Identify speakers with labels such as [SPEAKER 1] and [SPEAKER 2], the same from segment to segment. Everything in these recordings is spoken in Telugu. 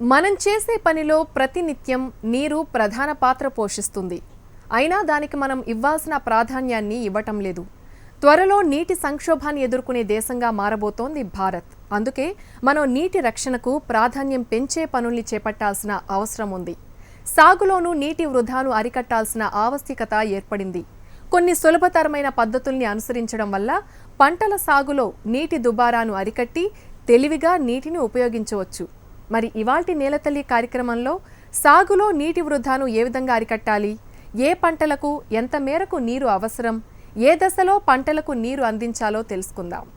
[SPEAKER 1] మనం చేసే పనిలో ప్రతినిత్యం నీరు ప్రధాన పాత్ర పోషిస్తుంది. అయినా దానికి మనం ఇవ్వాల్సిన ప్రాధాన్యాన్ని ఇవ్వటం లేదు. త్వరలో నీటి సంక్షోభాన్ని ఎదుర్కొనే దేశంగా మారబోతోంది భారత్. అందుకే మనం నీటి రక్షణకు ప్రాధాన్యం పెంచే పనుల్ని చేపట్టాల్సిన అవసరం ఉంది. సాగులోనూ నీటి వృధాను అరికట్టాల్సిన ఆవశ్యకత ఏర్పడింది. కొన్ని సులభతరమైన పద్ధతుల్ని అనుసరించడం వల్ల పంటల సాగులో నీటి దుబారాను అరికట్టి తెలివిగా నీటిని ఉపయోగించవచ్చు. మరి ఇవాల్టి నేలతల్లి కార్యక్రమంలో సాగులో నీటి వృధాను ఏ విధంగా అరికట్టాలి? ఏ పంటలకు ఎంత మేరకు నీరు అవసరం? ఏ దశలో పంటలకు నీరు అందించాలో తెలుసుకుందాం.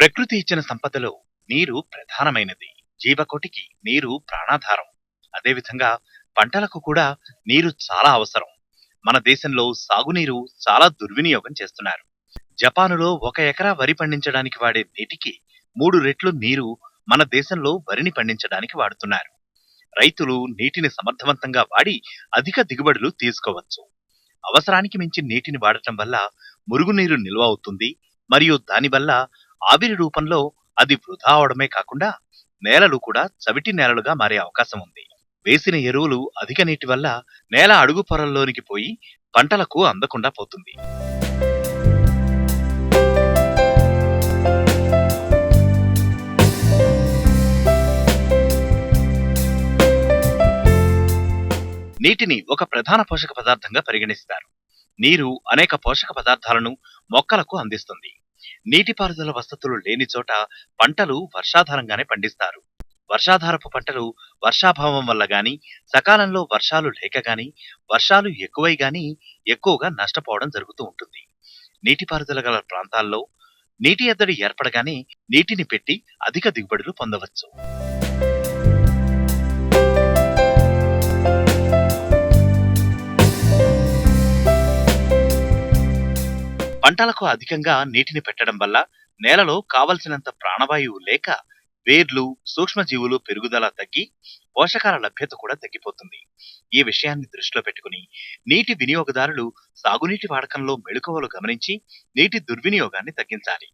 [SPEAKER 2] ప్రకృతి ఇచ్చిన సంపదలో నీరు ప్రధానమైనది. జీవకోటికి నీరు ప్రాణాధారం. అదేవిధంగా పంటలకు కూడా నీరు చాలా అవసరం. మన దేశంలో సాగునీరు చాలా దుర్వినియోగం చేస్తున్నారు. జపానులో ఒక ఎకరా వరి పండించడానికి వాడే నీటికి మూడు రెట్లు నీరు మన దేశంలో వరిని పండించడానికి వాడుతున్నారు. రైతులు నీటిని సమర్థవంతంగా వాడి అధిక దిగుబడులు తీసుకోవచ్చు. అవసరానికి మించి నీటిని వాడటం వల్ల మురుగునీరు నిల్వ అవుతుంది. మరియు దానివల్ల ఆవిరి రూపంలో అది వృధా అవడమే కాకుండా నేలలు కూడా చవిటి నేలలుగా మారే అవకాశం ఉంది. వేసిన ఎరువులు అధిక నీటి వల్ల నేల అడుగు పొరల్లోనికి పోయి పంటలకు అందకుండా పోతుంది. నీటిని ఒక ప్రధాన పోషక పదార్థంగా పరిగణిస్తారు. నీరు అనేక పోషక పదార్థాలను మొక్కలకు అందిస్తుంది. నీటిపారుదల వసతులు లేని చోట పంటలు వర్షాధారంగానే పండిస్తారు. వర్షాధారపు పంటలు వర్షాభావం వల్ల గాని సకాలంలో వర్షాలు లేక గాని వర్షాలు ఎక్కువై గాని ఎక్కువగా నష్టపోవడం జరుగుతూ ఉంటుంది. నీటిపారుదల గల ప్రాంతాల్లో నీటి ఎద్దడి ఏర్పడగానే నీటిని పెట్టి అధిక దిగుబడులు పొందవచ్చు. పంటలకు అధికంగా నీటిని పెట్టడం వల్ల నేలలో కావలసినంత ప్రాణవాయువు లేక వేర్లు సూక్ష్మజీవులు పెరుగుదల తగ్గి పోషకాల లభ్యత కూడా తగ్గిపోతుంది. ఈ విషయాన్ని దృష్టిలో పెట్టుకుని నీటి వినియోగదారులు సాగునీటి వాడకంలో మెళుకువలు గమనించి నీటి దుర్వినియోగాన్ని తగ్గించాలి.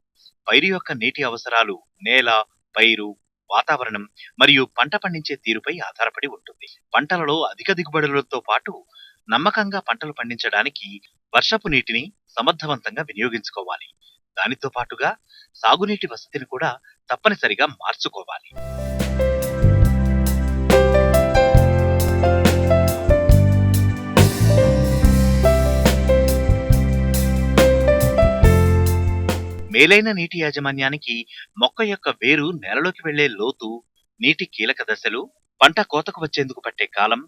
[SPEAKER 2] పైరు యొక్క నీటి అవసరాలు నేల పైరు వాతావరణం మరియు పంట పండించే తీరుపై ఆధారపడి ఉంటుంది. పంటలలో అధిక దిగుబడులతో పాటు నమ్మకంగా పంటలు పండించడానికి వర్షపు నీటిని సమర్థవంతంగా వినియోగించుకోవాలి. దానితో పాటుగా సాగునీటి వసతిని కూడా తప్పనిసరిగా మార్చుకోవాలి. మేలైన నీటి యాజమాన్యానికి మొక్క యొక్క వేరు నేలలోకి వెళ్ళే లోతు నీటి కీలక దశలు పంట కోతకు వచ్చేందుకు పట్టే కాలం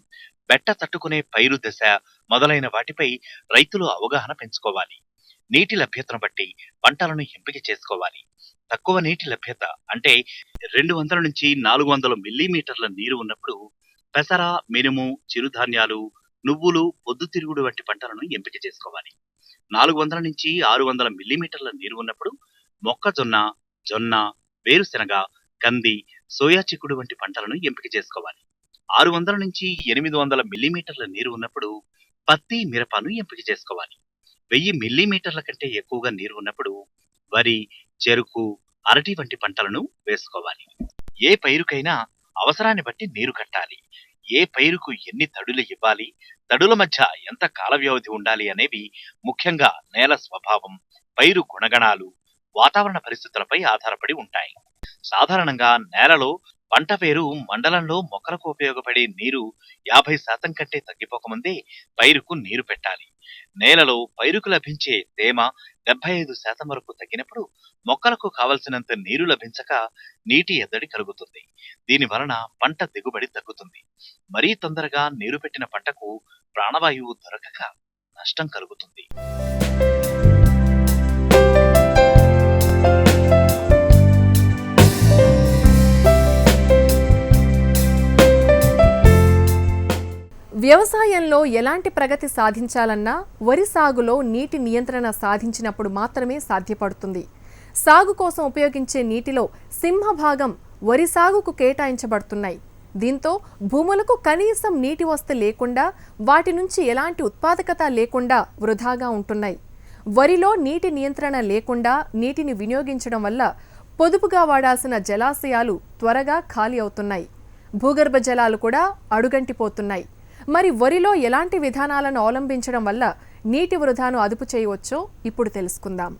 [SPEAKER 2] బెట్ట తట్టుకునే పైరు దశ మొదలైన వాటిపై రైతులు అవగాహన పెంచుకోవాలి. నీటి లభ్యతను బట్టి పంటలను ఎంపిక చేసుకోవాలి. తక్కువ నీటి లభ్యత అంటే రెండు వందల నుంచి నాలుగు వందల మిల్లీమీటర్ల నీరు ఉన్నప్పుడు పెసర మినుము చిరుధాన్యాలు నువ్వులు పొద్దుతిరుగుడు వంటి పంటలను ఎంపిక చేసుకోవాలి. నాలుగు వందల నుంచి ఆరు వందల మిల్లీమీటర్ల నీరు ఉన్నప్పుడు మొక్కజొన్న జొన్న వేరుశెనగ కంది సోయా చిక్కుడు వంటి పంటలను ఎంపిక చేసుకోవాలి. ఆరు వందల నుంచి ఎనిమిది వందల మిల్లీమీటర్ల నీరు ఉన్నప్పుడు పత్తి మిరపను ఎంపిక చేసుకోవాలి. వెయ్యి మిల్లీమీటర్ల కంటే ఎక్కువగా నీరు ఉన్నప్పుడు వరి చెరుకు అరటి వంటి పంటలను వేసుకోవాలి. ఏ పైరుకైనా అవసరాన్ని బట్టి నీరు కట్టాలి. ఏ పైరుకు ఎన్ని తడులు ఇవ్వాలి తడుల మధ్య ఎంత కాల వ్యవధి ఉండాలి అనేవి ముఖ్యంగా నేల స్వభావం పైరు గుణగణాలు వాతావరణ పరిస్థితులపై ఆధారపడి ఉంటాయి. సాధారణంగా నేలలో పంట పేరు మండలంలో మొక్కలకు ఉపయోగపడే నీరు యాభై శాతం కంటే తగ్గిపోకముందే పైరుకు నీరు పెట్టాలి. నేలలో పైరుకు లభించే తేమ డెబ్బై ఐదు శాతం వరకు తగ్గినప్పుడు మొక్కలకు కావలసినంత నీరు లభించక నీటి ఎద్దడి కలుగుతుంది. దీని వలన పంట దిగుబడి తగ్గుతుంది. మరీ తొందరగా నీరు పెట్టిన పంటకు ప్రాణవాయువు దొరకక నష్టం కలుగుతుంది.
[SPEAKER 1] వ్యవసాయంలో ఎలాంటి ప్రగతి సాధించాలన్నా వరి సాగులో నీటి నియంత్రణ సాధించినప్పుడు మాత్రమే సాధ్యపడుతుంది. సాగు కోసం ఉపయోగించే నీటిలో సింహభాగం వరి సాగుకు కేటాయించబడుతున్నాయి. దీంతో భూములకు కనీసం నీటి వస్త లేకుండా వాటి నుంచి ఎలాంటి ఉత్పాదకత లేకుండా వృధాగా ఉంటున్నాయి. వరిలో నీటి నియంత్రణ లేకుండా నీటిని వినియోగించడం వల్ల పొదుపుగా వాడాల్సిన జలాశయాలు త్వరగా ఖాళీ అవుతున్నాయి. భూగర్భ జలాలు కూడా అడుగంటిపోతున్నాయి. మరి వరిలో ఎలాంటి విధానాలను అవలంబించడం వల్ల నీటి వృధాను అదుపు చేయవచ్చో ఇప్పుడు తెలుసుకుందాం.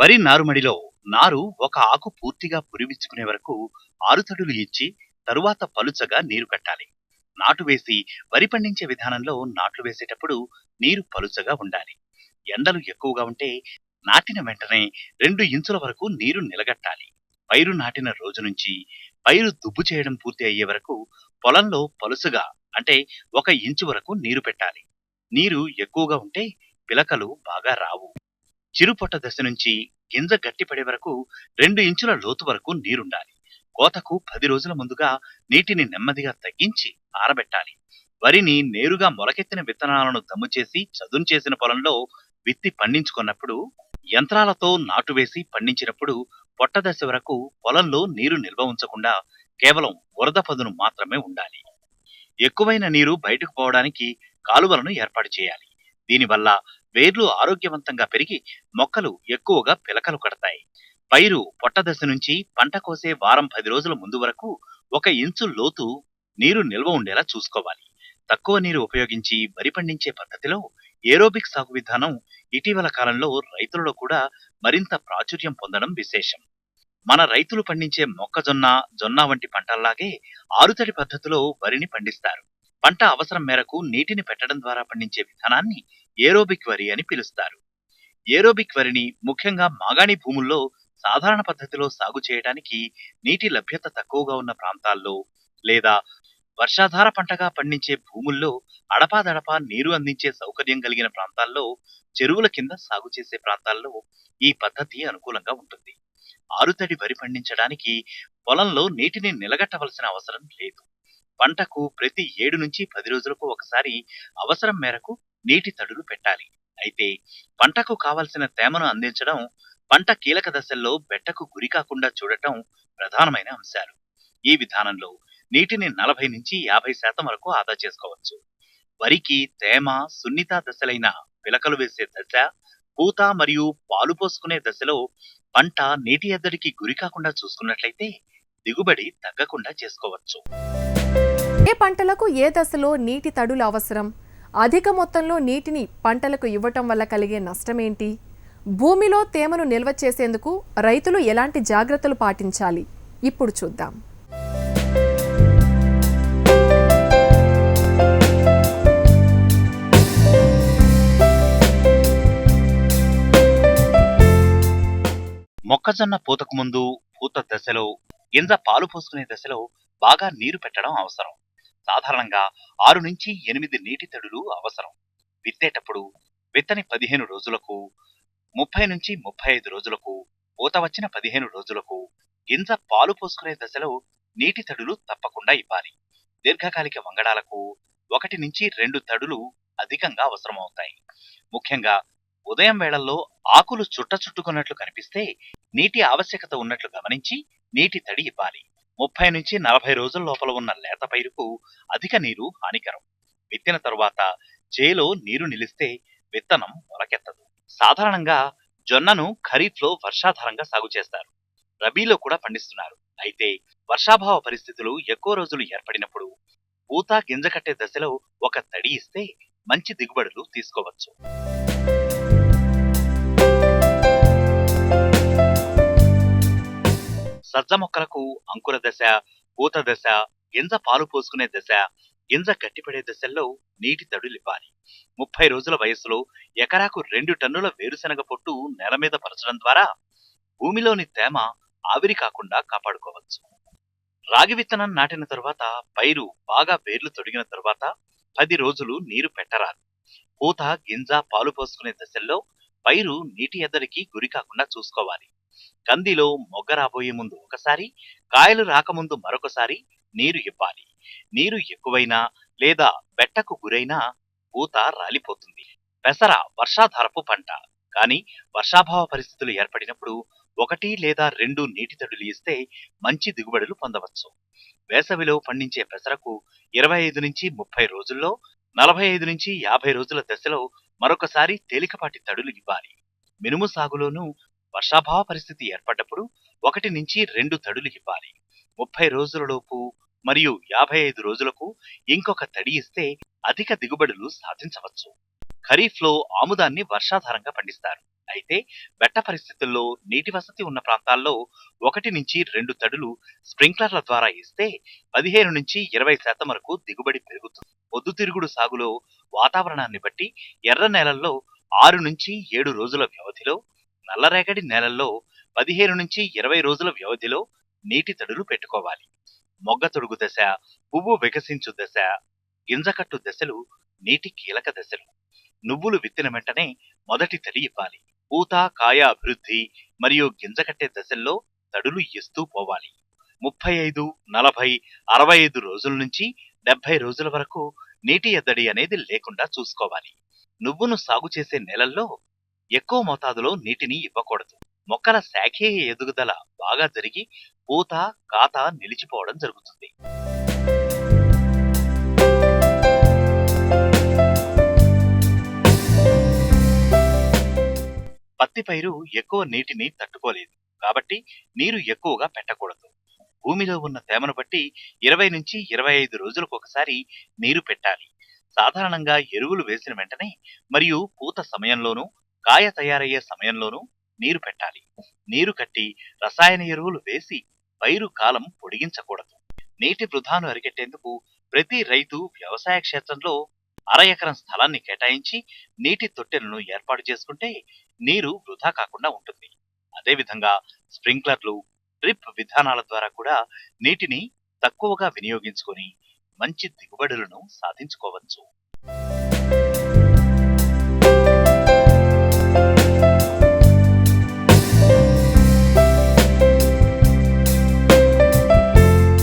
[SPEAKER 2] వరి నారుమడిలో నారు ఒక ఆకు పూర్తిగా పురివిచ్చుకునే వరకు ఆరు తడులు ఇచ్చి తరువాత పలుచగా నీరు కట్టాలి. నాటు వేసి వరి పండించే విధానంలో నాట్లు వేసేటప్పుడు నీరు పలుచగా ఉండాలి. ఎండలు ఎక్కువగా ఉంటే నాటిన వెంటనే రెండు ఇంచుల వరకు నీరు నిలగట్టాలి. పైరు నాటిన రోజు నుంచి పైరు దుబ్బు చేయడం పూర్తి అయ్యే వరకు పొలంలో పలుసుగా అంటే ఒక ఇంచు వరకు నీరు పెట్టాలి. నీరు ఎక్కువగా ఉంటే పిలకలు బాగా రావు. చిరుపొట్ట దశ నుంచి గింజ గట్టిపడే వరకు రెండు ఇంచుల లోతు వరకు నీరుండాలి. కోతకు పది రోజుల ముందుగా నీటిని నెమ్మదిగా తగ్గించి ఆరబెట్టాలి. వరిని నేరుగా మొలకెత్తిన విత్తనాలను దమ్ము చేసి చదును చేసిన పొలంలో విత్తి పండించుకున్నప్పుడు యంత్రాలతో నాటు వేసి పండించినప్పుడు పొట్ట దశ వరకు పొలంలో నీరు నిల్వ ఉంచకుండా కేవలం వరద పదును మాత్రమే ఉండాలి. ఎక్కువైన నీరు బయటకు పోవడానికి కాలువలను ఏర్పాటు చేయాలి. దీనివల్ల వేర్లు ఆరోగ్యవంతంగా పెరిగి మొక్కలు ఎక్కువగా పిలకలు కడతాయి. పైరు పొట్టదశ నుంచి పంట కోసే వారం పది రోజుల ముందు వరకు ఒక ఇంచు లోతు నీరు నిల్వ ఉండేలా చూసుకోవాలి. తక్కువ నీరు ఉపయోగించి వరి పండించే పద్ధతిలో ఏరోబిక్ సాగు విధానం ఇటీవల కాలంలో రైతులలో కూడా మరింత ప్రాచుర్యం పొందడం విశేషం. మన రైతులు పండించే మొక్కజొన్న జొన్న వంటి పంటల్లాగే ఆరుతడి పద్ధతిలో వరిని పండిస్తారు. పంట అవసరం మేరకు నీటిని పెట్టడం ద్వారా పండించే విధానాన్ని ఏరోబిక్ వరి అని పిలుస్తారు. ఏరోబిక్ వరిని ముఖ్యంగా మాగాణి భూముల్లో సాధారణ పద్ధతిలో సాగు చేయడానికి నీటి లభ్యత తక్కువగా ఉన్న ప్రాంతాల్లో లేదా వర్షాధార పంటగా పండించే భూముల్లో అడపాదడపా నీరు అందించే సౌకర్యం కలిగిన ప్రాంతాల్లో చెరువుల కింద సాగు చేసే ప్రాంతాల్లో ఈ పద్ధతి అనుకూలంగా ఉంటుంది. ఆరుతడి వరి పండించడానికి పొలంలో నీటిని నిలగట్టవలసిన అవసరం లేదు. పంటకు ప్రతి ఏడు నుంచి పది రోజులకు ఒకసారి అవసరం మేరకు నీటి తడులు పెట్టాలి. అయితే పంటకు కావలసిన తేమను అందించడం పంట కీలక దశల్లో బెట్టకు గురి కాకుండా చూడటం ప్రధానమైన అంశాలు. ఈ విధానంలో నీటిని నలభై నుంచి యాభై శాతం వరకు ఆదా చేసుకోవచ్చు. వరికి తేమ సున్నిత దశలైన పిలకలు వేసే దశ పూత మరియు పాలు పోసుకునే దశలో పంట నీటి ఎద్దడికి గురి కాకుండా చూసుకున్నట్లయితే దిగుబడి తగ్గకుండా చేసుకోవచ్చు.
[SPEAKER 1] ఏ పంటలకు ఏ దశలో నీటి తడులు అవసరం? అధిక మొత్తంలో నీటిని పంటలకు ఇవ్వటం వల్ల కలిగే నష్టమేంటి? భూమిలో తేమను నిల్వ చేసేందుకు రైతులు ఎలాంటి జాగ్రత్తలు పాటించాలి? ఇప్పుడు చూద్దాం.
[SPEAKER 2] మొక్కజొన్న పూతకు ముందు పూత దశలో గింజ పాలు పోసుకునే దశలో బాగా నీరు పెట్టడం అవసరం. సాధారణంగా ఆరు నుంచి ఎనిమిది నీటి తడులు అవసరం. విత్తేటప్పుడు విత్తని పదిహేను రోజులకు ముప్పై నుంచి ముప్పై ఐదు రోజులకు పూత వచ్చిన పదిహేను రోజులకు గింజ పాలు పోసుకునే దశలో నీటి తడులు తప్పకుండా ఇవ్వాలి. దీర్ఘకాలిక వంగడాలకు ఒకటి నుంచి రెండు తడులు అధికంగా అవసరమవుతాయి. ముఖ్యంగా ఉదయం వేళల్లో ఆకులు చుట్ట చుట్టుకున్నట్లు కనిపిస్తే నీటి ఆవశ్యకత ఉన్నట్లు గమనించి నీటి తడి ఇవ్వాలి. ముప్పై నుంచి నలభై రోజుల లోపల ఉన్న లేత పైరుకు అధిక నీరు హానికరం. విత్తిన తరువాత చేలో నీరు నిలిస్తే విత్తనం మొలకెత్తదు. సాధారణంగా జొన్నను ఖరీఫ్లో వర్షాధారంగా సాగు చేస్తారు. రబీలో కూడా పండిస్తున్నారు. అయితే వర్షాభావ పరిస్థితులు ఎక్కువ రోజులు ఏర్పడినప్పుడు పూత గింజ కట్టే దశలో ఒక తడి ఇస్తే మంచి దిగుబడులు తీసుకోవచ్చు. సజ్జ మొక్కలకు అంకుర దశ పూత దశ గింజ పాలు పోసుకునే దశ గింజ గట్టిపడే దశల్లో నీటి తడులివ్వాలి ముప్పై రోజుల వయసులో ఎకరాకు రెండు టన్నుల వేరుశనగ పొట్టు నేల మీద పరచడం ద్వారా భూమిలోని తేమ ఆవిరి కాకుండా కాపాడుకోవచ్చు. రాగి విత్తనం నాటిన తరువాత పైరు బాగా వేర్లు తొడిగిన తరువాత పది రోజులు నీరు పెట్టరాదు. పూత గింజ పాలు పోసుకునే దశల్లో పైరు నీటి ఎద్దడికి గురి కాకుండా చూసుకోవాలి. కందిలో మొగ్గ రాబోయే ముందు ఒకసారి కాయలు రాకముందు మరొకసారి నీరు ఇవ్వాలి. నీరు ఎక్కువైనా లేదా బెట్టకు గురైనా పూత రాలిపోతుంది. పెసర వర్షాధారపు పంట. కానీ వర్షాభావ పరిస్థితులు ఏర్పడినప్పుడు ఒకటి లేదా రెండు నీటి తడులు ఇస్తే మంచి దిగుబడులు పొందవచ్చు. వేసవిలో పండించే పెసరకు ఇరవై ఐదు నుంచి ముప్పై రోజుల్లో నలభై ఐదు నుంచి యాభై రోజుల దశలో మరొకసారి తేలికపాటి తడులు ఇవ్వాలి. మినుము సాగులోనూ వర్షాభావ పరిస్థితి ఏర్పడ్డప్పుడు ఒకటి నుంచి రెండు తడులు ఇవ్వాలి. ముప్పై రోజులలోపు మరియు యాభై ఐదు రోజులకు ఇంకొక తడి ఇస్తే అధిక దిగుబడులు సాధించవచ్చు. ఖరీఫ్లో ఆముదాన్ని వర్షాధారంగా పండిస్తారు. అయితే బెట్ట పరిస్థితుల్లో నీటి వసతి ఉన్న ప్రాంతాల్లో ఒకటి నుంచి రెండు తడులు స్ప్రింక్లర్ల ద్వారా ఇస్తే పదిహేను నుంచి ఇరవై శాతం వరకు దిగుబడి పెరుగుతుంది. పొద్దుతిరుగుడు సాగులో వాతావరణాన్ని బట్టి ఎర్ర నేలల్లో ఆరు నుంచి ఏడు రోజుల వ్యవధిలో నల్లరేగడి నేలల్లో పదిహేను నుంచి ఇరవై రోజుల వ్యవధిలో నీటి తడులు పెట్టుకోవాలి. మొగ్గ తొడుగు దశ పువ్వు వికసించు దశ గింజకట్టు దశలు నీటి కీలక దశలు. నువ్వులు విత్తిన వెంటనే మొదటి తడి ఇవ్వాలి. పూత కాయ అభివృద్ధి మరియు గింజకట్టే దశల్లో తడులు ఇస్తూ పోవాలి. ముప్పై ఐదు నలభై అరవై ఐదు రోజుల నుంచి డెబ్బై రోజుల వరకు నీటి ఎద్దడి అనేది లేకుండా చూసుకోవాలి. నువ్వును సాగు చేసే నేలల్లో ఎక్కువ మోతాదులో నీటిని ఇవ్వకూడదు. మొక్కల శాఖీయ ఎదుగుదల బాగా జరిగి పూత కాత నిలిచిపోవడం జరుగుతుంది. పత్తి పైరు ఎక్కువ నీటిని తట్టుకోలేదు. కాబట్టి నీరు ఎక్కువగా పెట్టకూడదు. భూమిలో ఉన్న తేమను బట్టి ఇరవై నుంచి ఇరవై ఐదు రోజులకు ఒకసారి నీరు పెట్టాలి. సాధారణంగా ఎరువులు వేసిన వెంటనే మరియు పూత సమయంలోనూ కాయ తయారయ్యే సమయంలోనూ నీరు పెట్టాలి. నీరు కట్టి రసాయన ఎరువులు వేసి పైరు కాలం పొడిగించకూడదు. నీటి వృధాను అరికెట్టేందుకు ప్రతి రైతు వ్యవసాయ క్షేత్రంలో అర ఎకరం స్థలాన్ని కేటాయించి నీటి తొట్టెలను ఏర్పాటు చేసుకుంటే నీరు వృధా కాకుండా ఉంటుంది. అదేవిధంగా స్ప్రింక్లర్లు డ్రిప్ విధానాల ద్వారా కూడా నీటిని తక్కువగా వినియోగించుకొని మంచి దిగుబడులను సాధించుకోవచ్చు.